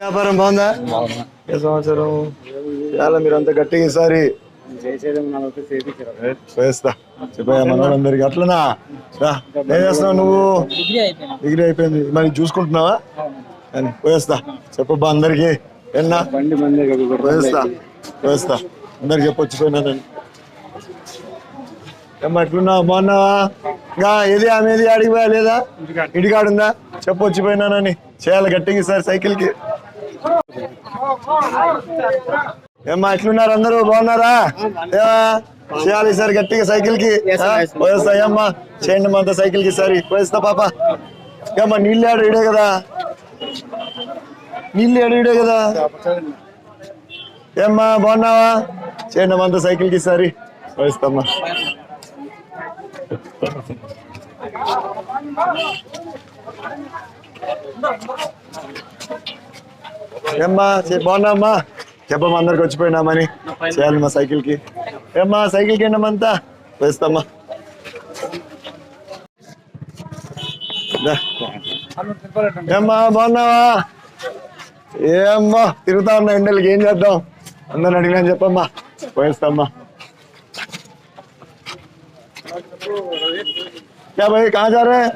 వ్యాపారం బాగుందా? ఏ సంవత్సరం? చాలా మీరు అంత గట్టిగా ఈసారి వేస్తా చెప్పాయా మనోళ్ళందరికి. అట్లనా? రా ఏం చేస్తున్నావు నువ్వు? డిగ్రీ అయిపోయింది. మరి చూసుకుంటున్నావా? అని పోయేస్తా. చెప్పబ్బా అందరికి. ఎన్నా పోయేస్తా. పోయేస్తా. అందరికి చెప్పొచ్చు పోయినానని ఏమ్మా ఎట్లున్నావు? బాగున్నావా? ఇంకా ఏది ఆమె ఏది పోయా లేదా? ఇంటికాడుందా చెప్పొచ్చి పోయినానని చేయాలి గట్టిగా ఈసారి సైకిల్కి ఏమ్మా ఎట్లున్నారు అందరూ బాగున్నారా? చేయాలి ఈసారి గట్టిగా సైకిల్కి. ఆ? పోయేస్తా ఏమ్మా చేయండి మా అంతా సైకిల్కి ఈసారి. పోయేస్తా పాప. ఏమ్మా నీళ్ళు ఆడు ఇడే కదా? నీళ్ళు ఆడు ఇడే కదా? ఏమ్మా బాగున్నావా? చేయండి మా అంతా సైకిల్కి ఈసారి. పోయిస్తామ్మా ఏమ్మా బాగున్నామ్మా చెప్పమ్మా అందరికి వచ్చిపోయినామని చేయాలి మా సైకిల్ కి ఏమ్మా సైకిల్ కి ఏంటమ్మంతా వేస్తామ్మా దా. ఏమ్మా బాగున్నావా ఏమ్మా తిరుగుతా ఉన్నా ఎండలకి ఏం చేద్దాం అందరిని అడిగినా చెప్పమ్మా పోయిస్తామ్మా क्या भाई कहाँ जा रहे हैं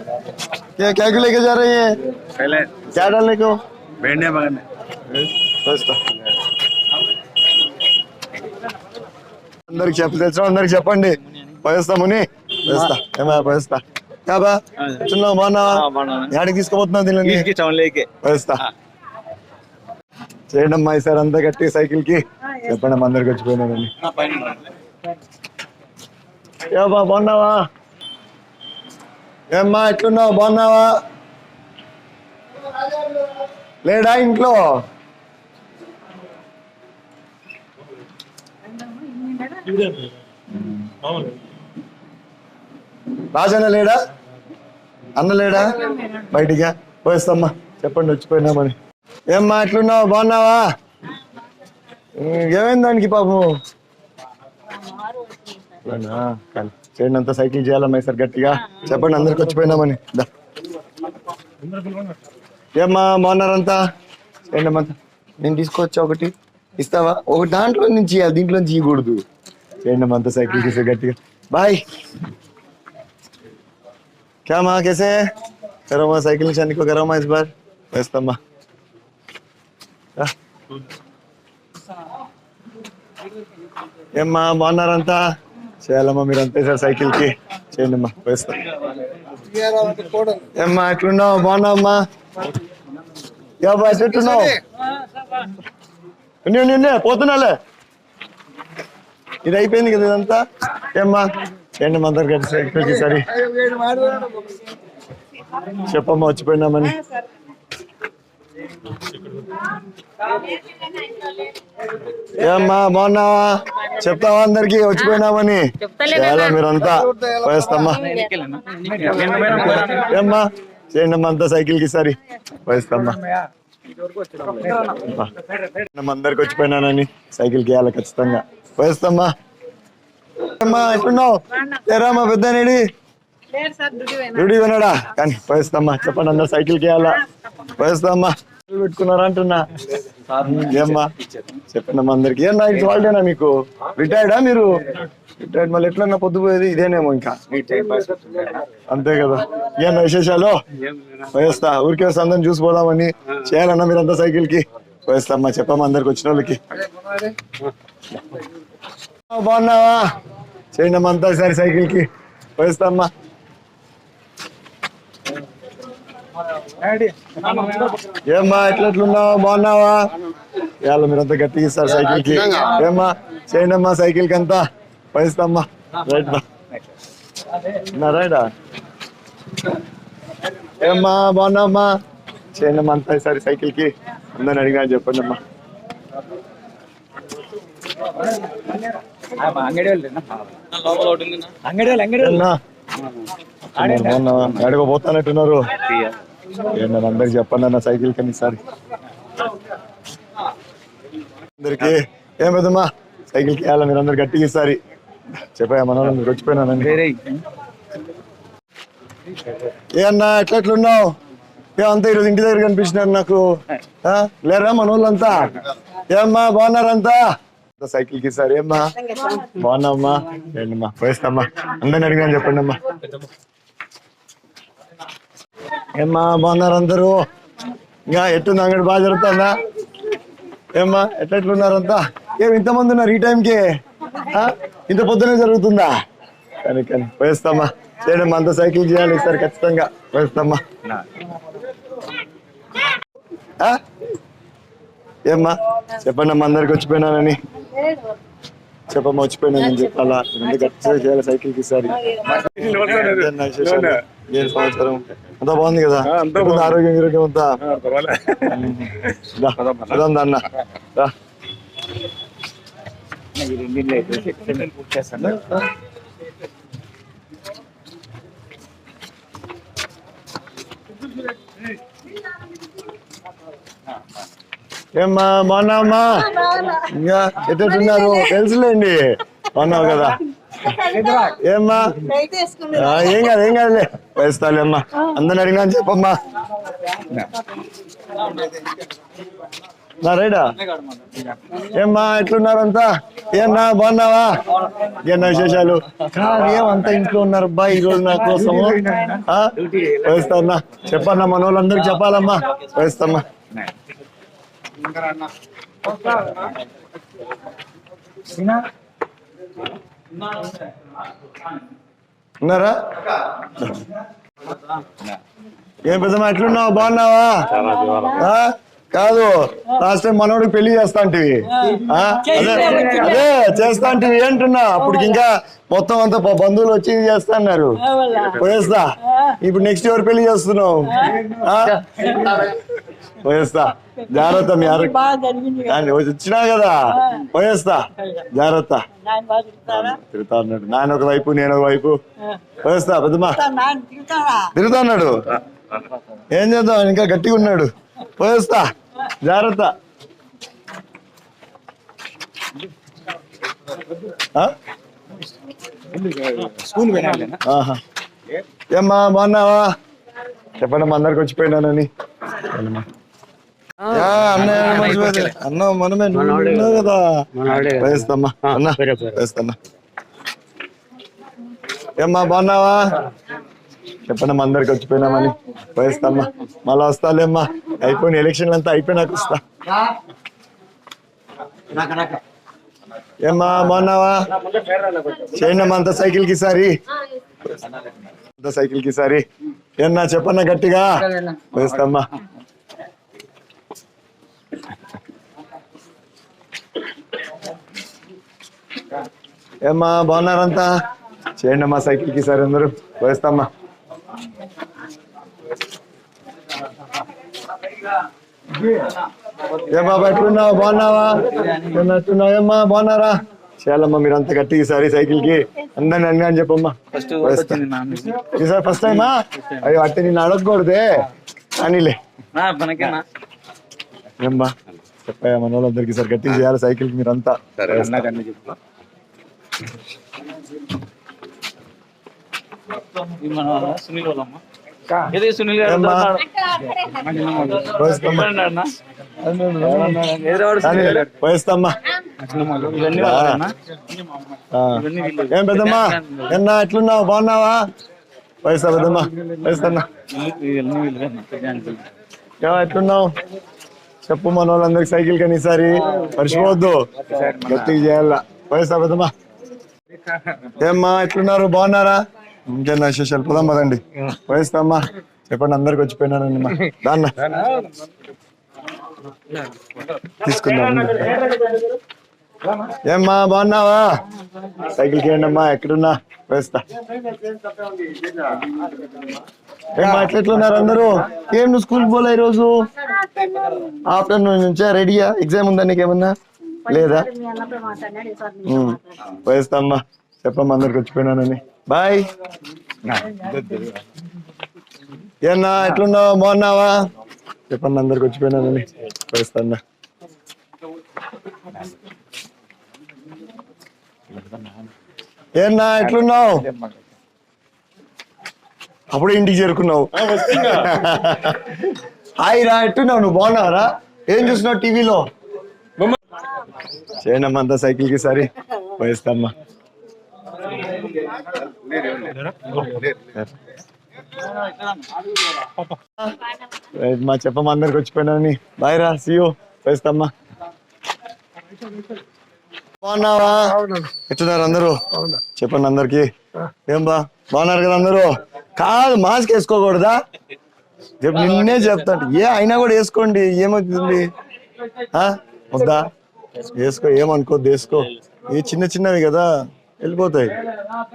क्या क्या क्यों लेके जा रहे हैं पहले क्या डालने को भेड़ने पकड़ने అందరికి చెప్ప తెలిసిన అందరికి చెప్పండి. పోయేస్తా ముని. పోయేస్తా ఏమయ్యా పోయేస్తా కాబా చిన్న బాగున్నావా? యాడికి తీసుకుపోతున్నా దీనిలోకి పోయేస్తా చేయండి అమ్మా ఈసారి అంతా గట్టి సైకిల్కి చెప్పండి అమ్మ అందరికి వచ్చిపోయినాడండి ఏబా బాగున్నావా? ఏమ్మా ఎట్లున్నావు? బాగున్నావా? లేడా ఇంట్లో? రాజన్న లేడా? అన్న లేడా? బయటిగా పోయిస్తామ్మా. చెప్పండి వచ్చిపోయినామని ఏమ్మా ఎట్లున్నావు బాగున్నావా? ఏమైంది దానికి పాపం చేయండి అంతా సైకిల్ చేయాలమ్మా ఈసారి గట్టిగా. చెప్పండి అందరికి వచ్చిపోయినామని. ఏమ్మా బాగున్నారంతా? చేయండి అమ్మా నేను తీసుకొచ్చా ఒకటి. ఇస్తావా? ఒక దాంట్లో నుంచి దీంట్లో నుంచి ఇవ్వకూడదు చేయండి అమ్మా అంతా సైకిల్ చేసే గట్టిగా బాయ్ क्या माँ कैसे है करो माँ साइकिल निशानी को करो माँ इस बार వేస్తామ్మా రా. ఏమ్మా బాగున్నారంతా చేయాలమ్మా మీరు అంతే సార్ సైకిల్ కి చేయండి అమ్మా వేస్తా ఏమ్మా ఎట్లున్నావు బాగున్నావమ్మా యా బా ఎట్లున్నావు ఉండి, ఉండి, ఉండి, పోతున్నాలే ఇది అయిపోయింది కదా ఇదంతా? ఏమ్మా? ఏంటి మా అందరు కలిసి సైకిల్కి సరి చెప్పమ్మా వచ్చిపోయినామని. ఏమ్మా బాగున్నావా? చెప్తావా అందరికి? వచ్చిపోయినామని. చాలా మీరంతా? పోయేస్తామ్మా ఏమ్మా? చేయండి అమ్మా అంతా సైకిల్కి సరి పోయిస్తామ్మా అందరికి వచ్చిపోయినానని. సైకిల్కి వేయాలి ఖచ్చితంగా. పోయిస్తామ్మా అమ్మా ఎట్లున్నావు? ఏరా మా పెద్ద నేడి డ్యూటీ వినడా కానీ పోయిస్తామ్మా చెప్పండి అందరు సైకిల్కి వేయాలా పోయిస్తామ్మా పెట్టుకున్నారా అంటున్నా. ఏమ్మా? చెప్పండి అమ్మా అందరికి. ఏం నాకు వాళ్ళేనా మీకు? రిటైర్డా మీరు? రిటైర్డ్ మళ్ళీ ఎట్లన్నా పొద్దుపోయేది ఇదేనేమో ఇంకా. అంతే కదా. ఏమన్నా విశేషాలు? పోయేస్తా ఊరికే వస్తే అందరం చూసి పోదామని. చేయాలన్నా మీరంతా సైకిల్కి పోయేస్తామ్మా చెప్పమ్మా అందరికి వచ్చిన వాళ్ళకి. బాగున్నావా? చేయండి అమ్మా అంతా సరే సైకిల్కి పోయిస్తామ్మా. ఏమ్మా ఎట్లట్లున్నావా? బాగున్నావా? ఇవాళ మీరంతా గట్టిగా ఇస్తారు సైకిల్కి ఏమ్మా చేయండి అమ్మా సైకిల్కి అంతా పోయిస్తామ్మా. రైట్ బా. నా రైడా? ఏమ్మా బాగున్నావమ్మా? చేయండి అమ్మా అంతా ఈసారి సైకిల్కి అందరిని అడిగా చెప్పండి అమ్మా అంగడి అంగడి పోతానట్టున్నారు. ఏంటని అందరికి చెప్పండి అన్న సైకిల్ కని ఈసారి. అందరికి ఏం పెద్దమ్మా? సైకిల్కి వెళ్ళాలి మీరు అందరు గట్టిగా ఈసారి. చెప్పా మన వాళ్ళు మీరు వచ్చిపోయినానండి ఏ అన్నా ఎట్లా ఎట్లున్నావు ఏ అంతా ఈరోజు ఇంటి దగ్గర కనిపించినారు నాకు? లేరా మన వాళ్ళంతా ఏమ్మా బాగున్నారంతా? సైకిల్కి సరే అమ్మా. బాగున్నావమ్మా ఏంటమ్మా పోయిస్తామ్మా అందరిని అడిగినా చెప్పండి అమ్మా. ఏమ్మా బాగున్నారు అందరూ? ఇంకా ఎట్టుంది అంగడి బాగా జరుగుతుందా? ఏమ్మా ఎట్లెట్లున్నారంతా ఏం ఇంతమంది ఉన్నారు ఈ టైంకి ఇంత పొద్దునే జరుగుతుందా? కానీ కానీ పోయిస్తామ్మా చేయడం అంత సైకిల్ చేయాలి ఈసారి ఖచ్చితంగా. పోయిస్తామ్మా ఏమ్మా చెప్పండి అమ్మా అందరికి వచ్చిపోయినానని. చెప్పమ్మా వచ్చిపోయినానని చెప్పాలా ఎందుకు ఖచ్చితంగా చేయాలి సైకిల్కి ఈసారి సంవత్సరం అంతా బాగుంది కదా? ఆరోగ్యం గిరోగ్యం అంతా? అన్న రా. ఏమ్మా బాగున్నావమ్మా? ఇంకా ఎట్టున్నారు తెలుసులేండి. అన్నావు కదా? ఏమ్మా? ఏం కాదు ఏం కాదులే. వేస్తాలే అమ్మా అందరిని అడిగినా అని చెప్పమ్మా. నా రైడా? ఏమ్మా ఎట్లున్నారంతా ఏమన్నా బాగున్నావా? ఏమన్నా విశేషాలు? ఏమంతా ఇంట్లో ఉన్నారు అబ్బా ఈ రోజు నా కోసము. ఆ? వేస్తాన్నా చెప్పన్నా మన వాళ్ళందరికి చెప్పాలమ్మా వేస్తామ్మా ఉన్నారా? ఏం పెద్దమ్మా ఎట్లున్నావు? బాగున్నావా? ఆ? కాదు లాస్ట్ టైం మనోడికి పెళ్ళి చేస్తా అంటివి ఆ? అదే అదే చేస్తా అంటివి అంటున్నా. అప్పటికి ఇంకా మొత్తం అంతా బంధువులు వచ్చి చేస్తా అన్నారు పోయేస్తా. ఇప్పుడు నెక్స్ట్ ఎవరు పెళ్ళి చేస్తున్నావు? పోయేస్తా. జాగ్రత్త మీ ఆరోగ్యం వచ్చినా కదా? పోయేస్తా. జాగ్రత్త? తిరుగుతా అన్నాడు. నాన్న ఒక వైపు నేను ఒక వైపు. పోయేస్తా పెద్దమ్మా? తిరుగుతా అన్నాడు. ఏం చేద్దాం? ఇంకా గట్టిగా ఉన్నాడు. పోయేస్తా. జాగ్రత్త. ఏమ్మా బాగున్నావా? చెప్పండి మా అందరికి వచ్చిపోయినానని. అన్న మనమే నువ్వు కదా. వేస్తామ్మా అన్న వేస్తాన్నా ఏమ్మా బాగున్నావా? చెప్పండి అందరికి వచ్చిపోయినామని. వేస్తామ్మా మళ్ళా వస్తాలేమ్మా. అయిపోయిన ఎలక్షన్లు అంతా అయిపోయినాక వస్తా. ఏమ్మా బాగున్నావా? చేయండి అమ్మా అంత సైకిల్కి సారి అంత సైకిల్కి సారి ఏమన్నా చెప్పన్నా గట్టిగా? వేస్తామ్మా ఏమ్మా బాగున్నారంతా? చేయండి అమ్మా సైకిల్కి సార్ అందరూ. వేస్తామ్మా ఏ బాబా ఎట్లున్నావు? బాగున్నావా? ఎట్లున్నావు? ఏమ్మా బాగున్నారా? చేయాలమ్మా మీరు అంత గట్టిగా ఈసారి సైకిల్కి అందరిని అన్ని అని చెప్పమ్మా. ఈసారి ఫస్ట్ టైమా అయ్యో అట్టే నేను అడగకూడదే. మనకేనా? ఏమ్మా చెప్పాయా మన వాళ్ళందరికీ సార్ గట్టిగా చేయాలి సైకిల్ మీరంతా అన్నకన్నీ చెప్పు ఇది మన వాళ్ళ, సునీల్ వాళ్ళమ్మ సునీల్ గారు. ఏం పెద్దమ్మా? ఎన్నా ఎట్లున్నావు బాగున్నావా? వయసా పెద్దమ్మా. వయసన్నా ఎట్లున్నావు? చెప్పు మన వాళ్ళందరికి సైకిల్ కానీ ఈసారి. మర్చిపోవద్దు. గట్టిగా చేయాల. వయసా పెద్దమ్మా. ఏమ్మా ఎట్లున్నారు? బాగున్నారా? ఇంకేనా విశేషాలు? పోదాం పదండి. వయస్తామ్మా చెప్పండి అందరికి వచ్చిపోయినానండి మా దాన్న తీసుకుందాం. ఏమ్మా బాగున్నావా? సైకిల్ చేయండి అమ్మా ఎక్కడున్నా? వేస్తా ఏమ్మా ఎట్లెట్లున్నారు అందరూ? ఏం నువ్వు స్కూల్ పోలే ఈరోజు? ఆఫ్టర్నూన్ నుంచా? రెడీయా? ఎగ్జామ్ ఉందా నీకేమన్నా లేదా. వేస్తామ్మా చెప్పమ్మా అందరికి వచ్చిపోయినానని. బాయ్. ఏనా ఎట్లున్నావు? బాగున్నావా? చెప్పండి అందరికి వచ్చిపోయినానని పోయిస్తాను ఏనా ఎట్లున్నావు? అప్పుడే ఇంటికి చేరుకున్నావు. హాయ్ రా ఎట్టున్నావు నువ్వు బాగున్నావరా ఏం చూస్తున్నావు టీవీలో? చేయనమ్మా అంతా సైకిల్కి సరి. పోయిస్తామ్మా. రైట్ మా చెప్పమ్మా అందరికి వచ్చిపోయినాని బాయ్ రా సియో వేస్తామ్మా బాగున్నావా? ఎట్టున్నారు అందరూ? చెప్పండి అందరికి. ఏం బా? బాగున్నారు కదా అందరూ? కాదు మాస్క్ వేసుకోకూడదా? నిన్నే చెప్తాను ఏ అయినా కూడా వేసుకోండి ఏమవుతుంది? ఆ? వద్దా? వేసుకో ఏమనుకోద్దు వేసుకో. ఇవి చిన్న చిన్నవి కదా. వెళ్ళిపోతాయి.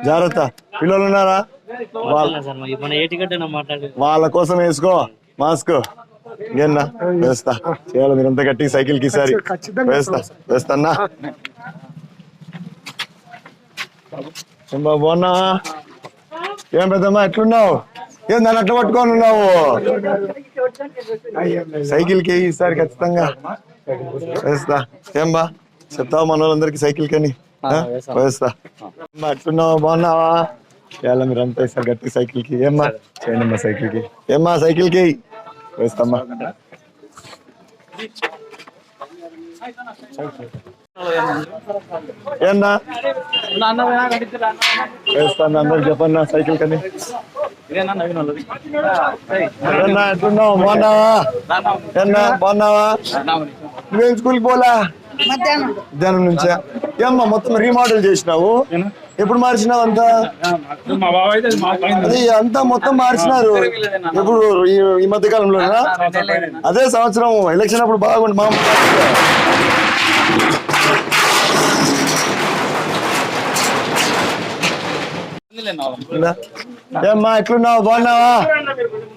జాగ్రత్త. పిల్లలు ఉన్నారా? వాళ్ళ సార్ మరి మన ఏ టికెట్ అయినా మాట్లాడి. వాళ్ళ కోసం వేసుకో. మాస్క్. ఇంకేనా వేస్తా. చేయాలి మీరంతా గట్టి సైకిల్కి ఈసారి. వేస్తా. వేస్తానా బాగున్నావా ఏం పెద్దమ్మా ఎట్లున్నావు? ఏం దాన్ని అట్లా పట్టుకొని ఉన్నావు? సైకిల్కి ఈసారి ఖచ్చితంగా. వేస్తా. ఏం బా? చెప్తావా మన వాళ్ళందరికి సైకిల్ కని? వేస్తా. ఏమ్మా, ఎట్లున్నావా బాగున్నావా? ఎలా మీరు అంతా ఈసారి గట్టి సైకిల్కి. ఏమ్మా? చేయండి అమ్మా సైకిల్కి. ఏమ్మా సైకిల్కి? వేస్తామ్మా. ఏమ్మా వేస్తాను అందరికి చెప్పన్నా సైకిల్ కని. ఎట్లున్నావు బాగున్నావా? ఏమ్మా బాగున్నావా? నువ్వేం స్కూల్కి పోలా? మధ్యాహ్నం నుంచా? ఏమ్మా మొత్తం రీమోడల్ చేసినావు? ఎప్పుడు మార్చినావు అంతా? అది అంతా మొత్తం మార్చినారు. ఎప్పుడు ఈ- మధ్య కాలంలోనా అదే సంవత్సరం ఎలక్షన్ అప్పుడు బాగుంది మా? ఏమ్మా ఎట్లున్నావు? బాగున్నావా?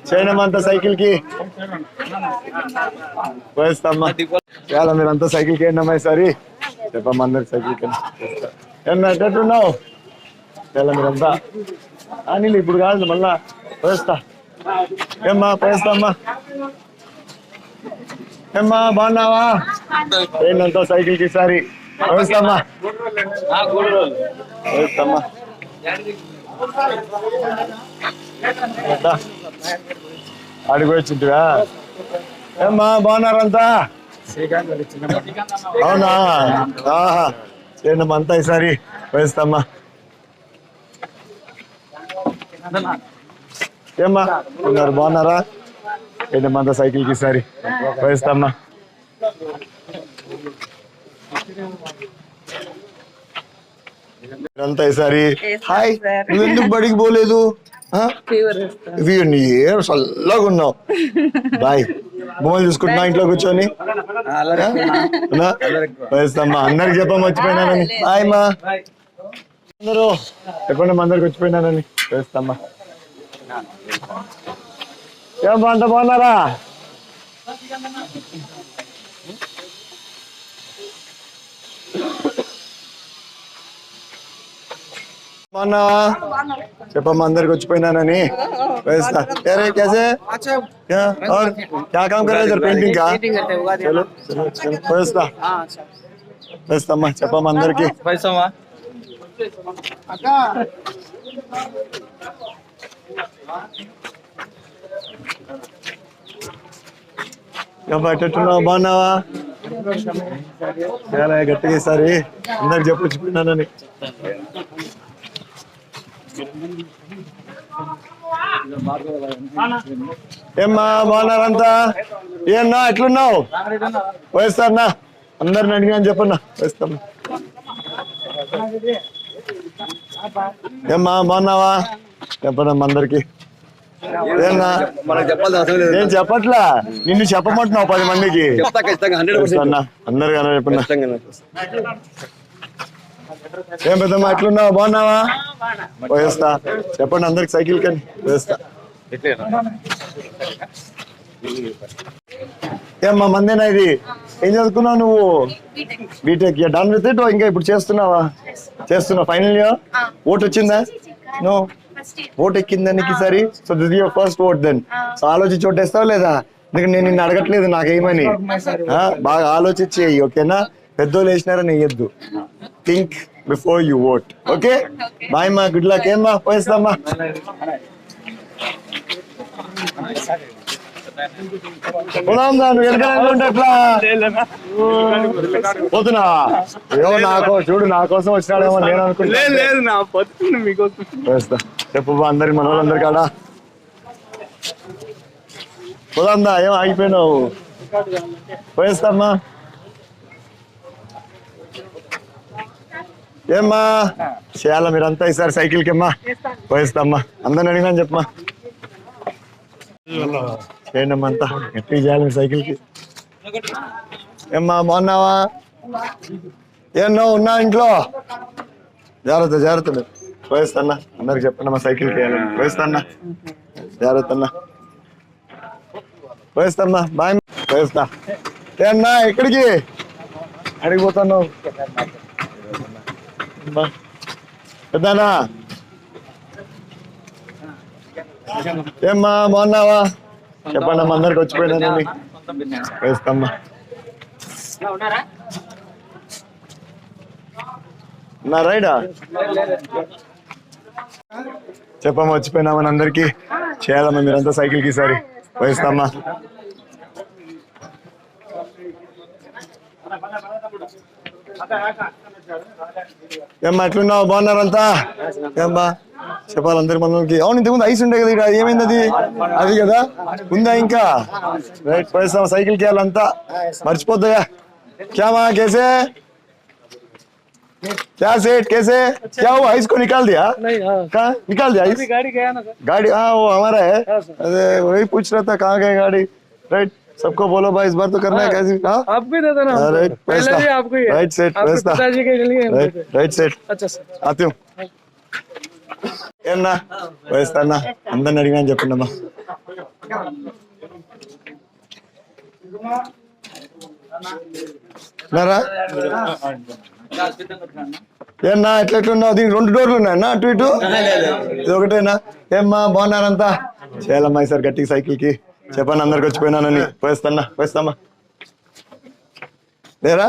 చేయనమ్మా సైకిల్కి వేస్తామ్మా చాలా మీరంతా సైకిల్కి ఏంటమ్మా సరే చెప్పమ్మా అందరికి సైకిల్ ఏమన్నా ఎట్లున్నావు చాలా మీరంతా అనిల్ ఇప్పుడు కాదు మళ్ళా వేస్తా ఏమ్మా వేస్తామ్మా ఏమ్మా బాగున్నావా? ఏంటంతా సైకిల్కి సారి వేస్తామ్మా వేస్తామ్మా అడిగి వచ్చింటివా? ఏమ్మా బాగున్నారంతా? అవునా? చేయండి అంతా ఈసారి వేస్తామ్మా. ఏమ్మా? ఉన్నారు బాగున్నారా? ఏంటమ్మా అంతా సైకిల్కి ఈసారి వేస్తామ్మా. అంతా ఈసారి హాయ్. నువ్వు ఎందుకు బడికి పోలేదు? చల్లగా ఉన్నావు. బాయ్. బొమ్మలు చూసుకుంటున్నా ఇంట్లో కూర్చొని? వేస్తామ్మా అందరికి చెప్పా మర్చిపోయినానని. బాయ్ మా. అందరూ చెప్పండి మా అందరికి వచ్చిపోయినానని వేస్తామ్మా. ఏం పంట బాగున్నారా? బాగున్నావా చెప్పమ్మా అందరికి వచ్చిపోయినానని వేస్తా अरे कैसे क्या और क्या काम कर रहे हैं इधर पेंटिंग का चलो चलो चलो వేస్తా వేస్తామ్మా చెప్పమ్మా అందరికి పైసమా ఎట్టున్నావు బాగున్నావా చాలా గట్టిగా ఈసారి అందరికి చెప్పు వచ్చిపోయినానని ఏమ్మా బాగున్నారంతా? ఏమన్నా ఎట్లున్నావు? వేస్తానా అందరిని అడిగాను చెప్పన్నా వేస్తాను ఏమ్మా బాగున్నావా? చెప్పనమ్మా అందరికి. నేను చెప్పట్లా? నిన్ను చెప్పమంటున్నావు పది మందికి. వేస్తానా అందరికీ చెప్పన్నా. ఏం పెద్దమ్మా ఎట్లున్నావు బాగున్నావా? వేస్తా చెప్పండి అందరికి సైకిల్ కని వేస్తా ఏమ్మా మందేనా ఇది? ఏం చదువుకున్నావు నువ్వు? బీటెక్ డన్ విత్ ఇట్ ఇంకా ఇప్పుడు చేస్తున్నావా? చేస్తున్నావు ఫైనల్ ఇయర్ ఓట్ వచ్చిందా? నో ఓట్ ఎక్కిందా నీకు ఈసారి? So this your first vote then so ఆలోచించి ఓటేస్తావు లేదా? ఎందుకంటే నేను నిన్ను అడగట్లేదు నాకేమని. బాగా ఆలోచించి ఓకేనా? పెద్దోళ్ళు వేసినారని వేయద్దు think before you vote okay bye మా గుడ్ లక్ ఏమ్మా పోయిస్తామ్మా పోదాం దా, నువ్వు వెనకాల ఉంటే ఎట్లా పోతున్నా ఏమో నాకో చూడు నా కోసం వచ్చినాడేమో నేను అనుకుంటా. చెప్పు అందరి మన వాళ్ళందరి కాడ పోదాందా ఏం ఆగిపోయినావు? పోయేస్తామ్మా ఏమ్మా? చేయాలా మీరంతా ఈసారి సైకిల్కి అమ్మా పోయేస్తామ్మా. అందరిని అడిగినా చెప్పమ్మా. చేయండి అమ్మా అంతా. ఎట్టి చేయాలి మీ సైకిల్కి ఏమ్మా బాగున్నావా? ఏమన్నా ఉన్నా ఇంట్లో? జాగ్రత్త జాగ్రత్త. మీరు పోయిస్తాన్నా. అందరికి చెప్పండి మా సైకిల్ వేయాలి పోయిస్తాన్నా. జాగ్రత్త అన్నా. పోయిస్తామ్మా బాయ్ పోయిస్తా. ఏ అన్నా ఎక్కడికి? అడిగిపోతున్నావు. బా. పెద్దనా? ఏమ్మా బాగున్నావా? చెప్పండి అమ్మా అందరికి వచ్చిపోయినా వేస్తామ్మా. నా రైడా? చెప్పమ్మా వచ్చిపోయినామని అందరికి. చేయాలమ్మా మీరంతా సైకిల్కి ఈసారి. వేస్తామ్మా. ఏమ్మా ఎట్లున్నావు బాగున్నారంతా ఏమ్మా చెప్పాలి అందరి మనకి అవును ఇంతకుముందు ఐస్ ఉండే కదా ఇక్కడ అది ఏమైంది అది అది కదా ఉందా ఇంకా రైట్ పోయిస్తాం సైకిల్ కి వెళ్ళాలంతా మర్చిపోద్దా క్యామా కేసే क्या सेठ कैसे क्या हुआ आइस को निकाल दिया कहाँ निकाल दिया आइस गाड़ी गया ना सर गाड़ी हाँ वो हमारा है अरे वही पूछ रहा था कहाँ गए गाड़ी राइट सबको बोलो भाई इस बार तो करना है कैसे हाँ आपको ही देता ना हाँ, राइट पहले भी आपको ही है राइट सेठ आपके पैसा पिताजी के लिए हम राइट देते राइट सेठ अच्छा सर आती हूँ ఏమన్నా వేస్తానా అందరిని అడిగినా చెప్పండి అమ్మా ఉన్నారా ఏమన్నా ఎట్లా ఎట్లున్నావు దీనికి రెండు డోర్లు ఉన్నాయన్నా అటు ఇటు ఇది ఒకటేనా ఏమ్మా బాగున్నారంతా చేయాలమ్మా ఈసారి గట్టిగా సైకిల్ కి చెప్పండి అందరికి వచ్చిపోయినానని. పోయిస్తానా పోయిస్తామా లేరా?